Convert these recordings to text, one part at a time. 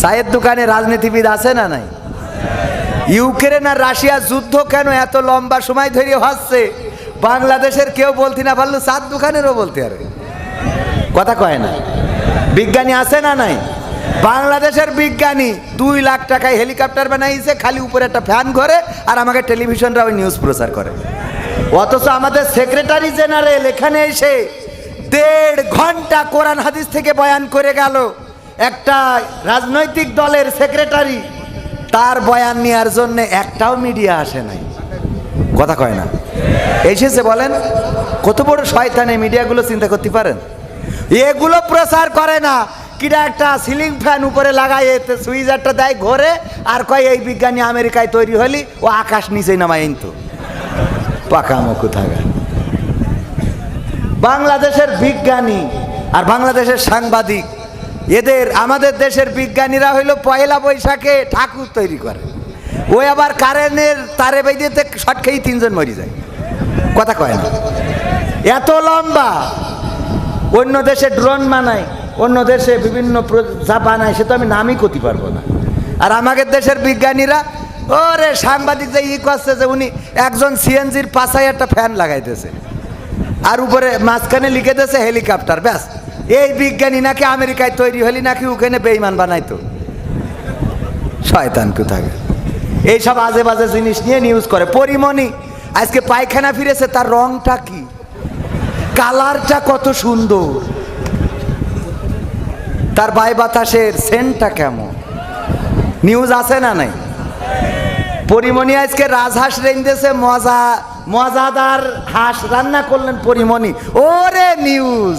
চায়ের দোকানে রাজনীতিবিদ আছে না নাই? ইউক্রেন আর রাশিয়া যুদ্ধ কেন এত লম্বা সময় ধরে হচ্ছে? বাংলাদেশের কেউ বলতে না, পারল চার দোকানেরও বলতে পারে কথা কয় না। বিজ্ঞানী আছে না নাই? বাংলাদেশের বিজ্ঞানী দুই লাখ টাকায় হেলিকপ্টার বানাইছে, খালি উপরে একটা ফ্যান ঘরে আর আমাকে টেলিভিশনরা ওই নিউজ প্রচার করে। অথচ আমাদের সেক্রেটারি জেনারেল এখানে এসে দেড় ঘণ্টা কোরআন হাদিস থেকে বয়ান করে গেল। একটা রাজনৈতিক দলের সেক্রেটারি, তার বয়ান নেওয়ার জন্য একটাও মিডিয়া আসে নাই। কথা কয় না। এসেছে বলেন, কত বড় শয়তানে মিডিয়াগুলো চিন্তা করতে পারেন? এগুলো প্রচার করে না। কিরা একটা সিলিং ফ্যান উপরে লাগাই এতে সুইজারটা দেয় ঘরে, আর কয়, এই বিজ্ঞানী আমেরিকায় তৈরি হলি, ও আকাশ নিচেই নামায় কিন্তু পাকা মুখ থাকে বাংলাদেশের বিজ্ঞানী আর বাংলাদেশের সাংবাদিক এদের, আমাদের দেশের বিজ্ঞানীরা হইল পয়লা বৈশাখে ঠাকুর তৈরি করে। ওই আবার কারেন্টের তারে বেঁধেতে শট খেয়েই তিনজন মরি যায়। কথা কয় না। এত লম্বা। অন্য দেশে ড্রোন বানায়, অন্য দেশে বিভিন্ন যা বানায়, সে তো আমি নামই করতে পারব না। আর আমাদের দেশের বিজ্ঞানীরা, ওরে সাংবাদিক যে ই করছে যে উনি একজন সিএনজির পাশায় একটা ফ্যান লাগাইতেছে। আর উপরে মাঝখানে লিখে দিয়েছে হেলিকপ্টার, ব্যাস। এই বিজ্ঞানী নাকি আমেরিকায় তৈরি হলি নাকি ওখানে বেইমান বানাইতো? শয়তান কোথাকে এইসব আজে বাজে জিনিস নিয়ে নিউজ করে। পরিমণি, আজকে পায়খানা ফিরেছে, তার রংটা কি? কালারটা কত সুন্দর। তার বাই বাতাসের সেন্টটা কেমন? নিউজ আছে না নাই? পরিমণি আজকে রাজহাঁস রেঞ্জেছে মজা মজাদার হাঁস রান্না করলেন পরিমণি। ওরে নিউজ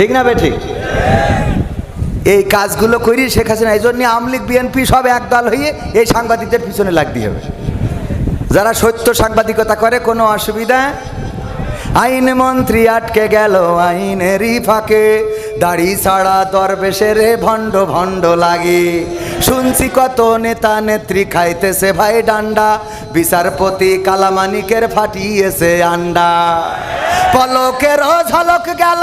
ঠিক না বে ঠিক? এই কাজগুলো করি শেখ হাসিনা, এই জন্য আমলিগ বিএনপি সব একদল হয়ে এই সাংবাদিকদের পিছনে লাগতে হবে। যারা সত্য সাংবাদিকতা করে, কোনো অসুবিধা? আইন মন্ত্রী আটকে গেল আইনেরই ফাঁকে। দাড়ি ছাড়া দরবেশের ভণ্ড ভণ্ড লাগে। শুনছি কত নেতা নেত্রী খাইতেছে ভাই ডান্ডা। বিচারপতি কালামানিকের ফাটিয়েছে আন্ডা। পলকের ঝলক গেল।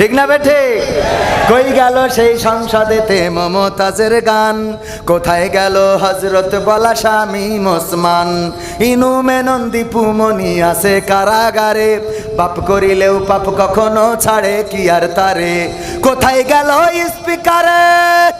ঠিক না বেঠে? কই গেল সেই সংসদেতে মমতাজের গান? কোথায় গেল হজরত বলা স্বামী মোসমান? ইনু মেনন দীপুমণি আছে কারাগারে। পাপ করিলেও পাপ কখনো ছাড়ে, কি আর তারে? কোথায় গেল স্পিকারে?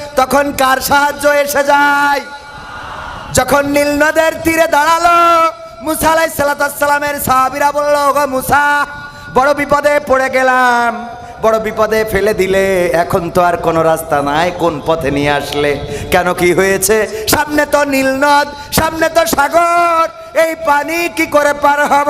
তখন কার সাহায্য এসে যায়? যখন নীল নদের তীরে দাঁড়াল, মুসা আলাই সালাতামের সাহাবিরা বলল গো মুসা, বড় বিপদে পড়ে গেলাম। বড় বিপদে ফেলে দিলে এখন তো আর কোনো রাস্তা নাই, কোন পথে নিয়ে আসলে? কেন কি হয়েছে? সামনে তো নীলনদ সামনে তো সাগর, এই পানি কি করে পার হব?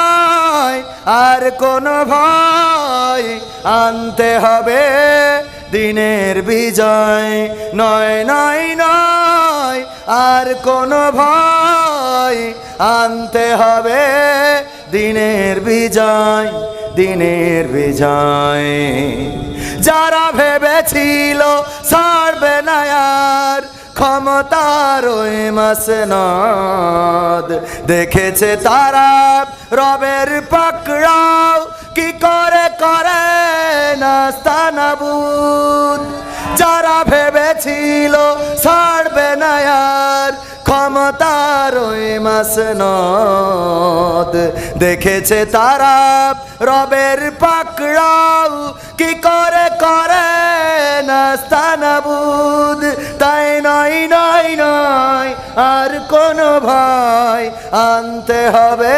আর কোনো ভয় আনতে হবে দিনের বিজয়। নয় নয় নয়, আর কোনো ভয় আনতে হবে দিনের বিজয় দিনের বিজয়। যারা ভেবেছিল ছাড়বে না আর, ক্ষমতার ওই মাসনদ দেখেছে তারা রবের পাকড়াও কি করে করে নাস্তানাবুদ যারা ভেবেছিল ছাড়বে না আর, ক্ষমতার ওই মাসনদ। দেখেছে তারা রবের পাকড়াও কি করে করে নাস্তানাবুদ তাই নয় নয় নয়, আর কোনো ভয় আনতে হবে।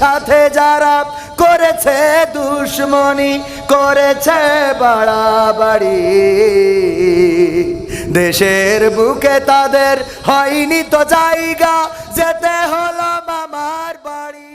সাথে যারা করেছে দুশ্মনী, করেছে বাড়াবাড়ি। দেশের বুকে তাদের হয়নি তো জায়গা, যেতে হলো মামার বাড়ি।